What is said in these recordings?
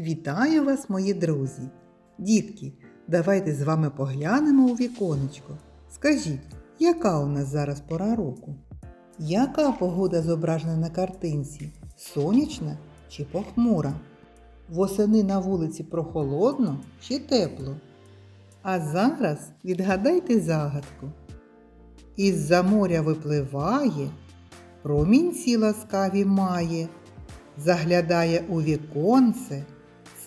Вітаю вас, мої друзі! Дітки, давайте з вами поглянемо у віконечко. Скажіть, яка у нас зараз пора року? Яка погода зображена на картинці? Сонячна чи похмура? Восени на вулиці прохолодно чи тепло? А зараз відгадайте загадку. Із-за моря випливає, промінці ласкаві має, заглядає у віконце,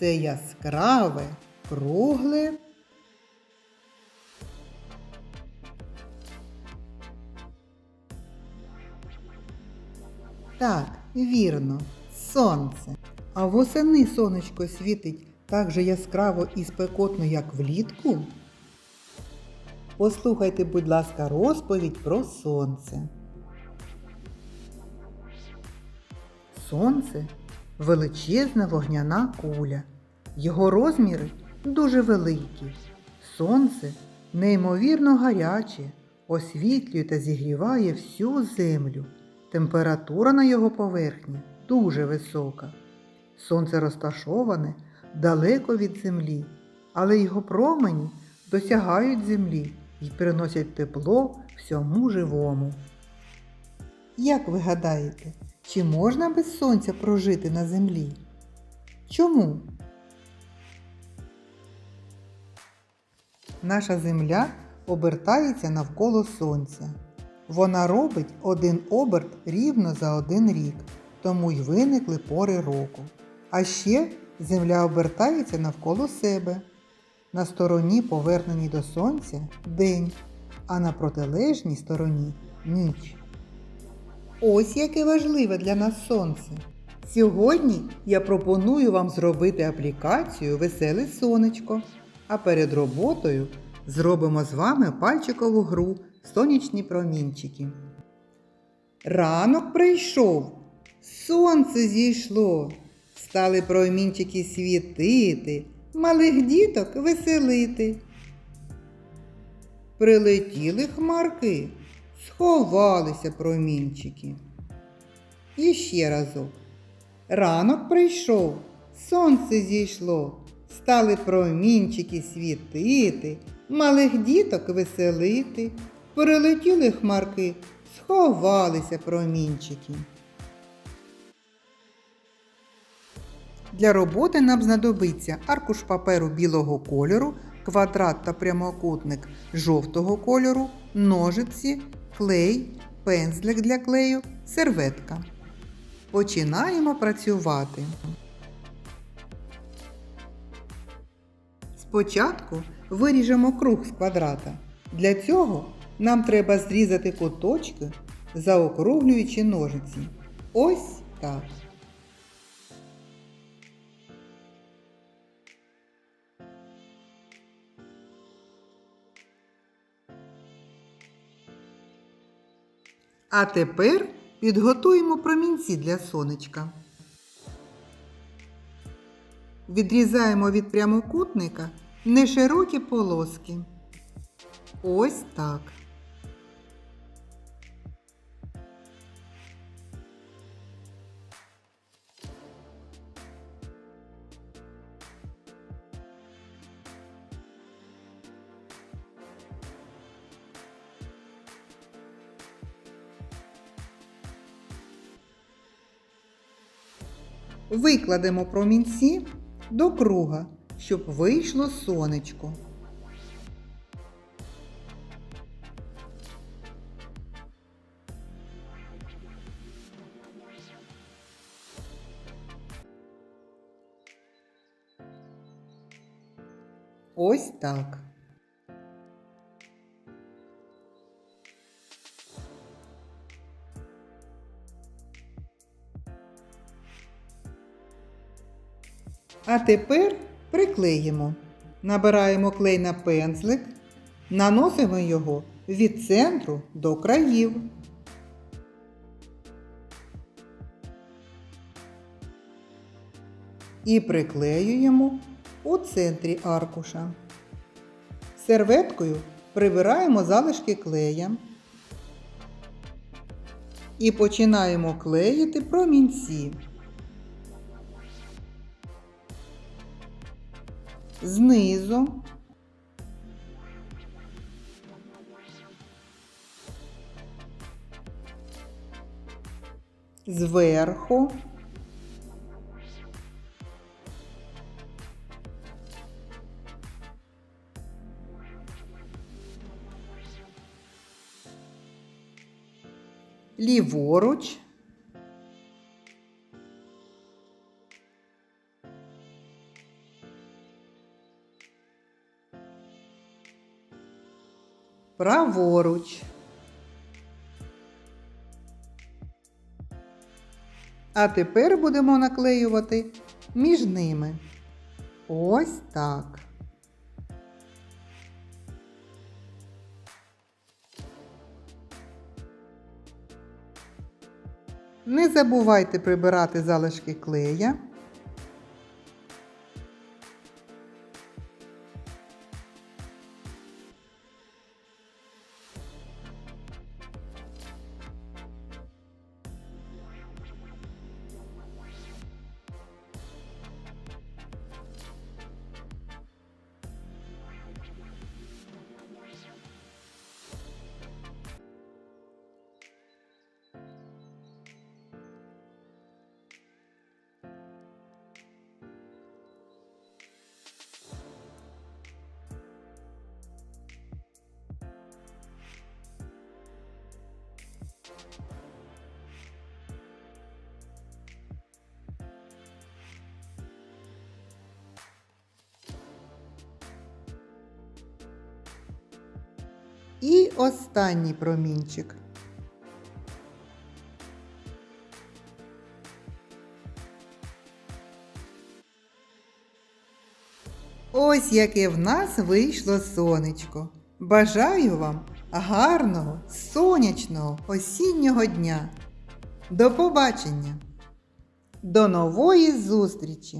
це яскраве, кругле. Так, вірно, сонце. А восени сонечко світить так же яскраво і спекотно, як влітку. Послухайте, будь ласка, розповідь про сонце. Сонце величезна вогняна куля. Його розміри дуже великі. Сонце неймовірно гаряче, освітлює та зігріває всю землю. Температура на його поверхні дуже висока. Сонце розташоване далеко від землі, але його промені досягають землі і приносять тепло всьому живому. Як ви гадаєте, чи можна без сонця прожити на землі? Чому? Наша земля обертається навколо сонця. Вона робить один оберт рівно за один рік, тому й виникли пори року. А ще земля обертається навколо себе. На стороні, поверненій до сонця, день, а на протилежній стороні ніч. Ось яке важливе для нас сонце. Сьогодні я пропоную вам зробити аплікацію Веселе сонечко. А перед роботою зробимо з вами пальчикову гру Сонячні промінчики. Ранок прийшов, сонце зійшло, стали промінчики світити, малих діток веселити. Прилетіли хмарки, сховалися промінчики. І ще разок. Ранок прийшов, сонце зійшло, стали промінчики світити, малих діток веселити, прилетіли хмарки, сховалися промінчики. Для роботи нам знадобиться аркуш паперу білого кольору, квадрат та прямокутник жовтого кольору, ножиці, клей, пензлик для клею, серветка. Починаємо працювати. Спочатку виріжемо круг з квадрата. Для цього нам треба зрізати куточки, заокруглюючи ножиці. Ось так. А тепер підготуємо промінці для сонечка. Відрізаємо від прямокутника неширокі полоски. Ось так. Викладемо промінці до круга, щоб вийшло сонечко. Ось так. А тепер приклеїмо. Набираємо клей на пензлик, наносимо його від центру до країв. І приклеюємо у центрі аркуша. Серветкою прибираємо залишки клея і починаємо клеїти промінці. Знизу, зверху, ліворуч, праворуч. А тепер будемо наклеювати між ними. Ось так. Не забувайте прибирати залишки клея. І останній промінчик. Ось яке в нас вийшло сонечко. Бажаю вам гарного, сонячного осіннього дня. До побачення! До нової зустрічі!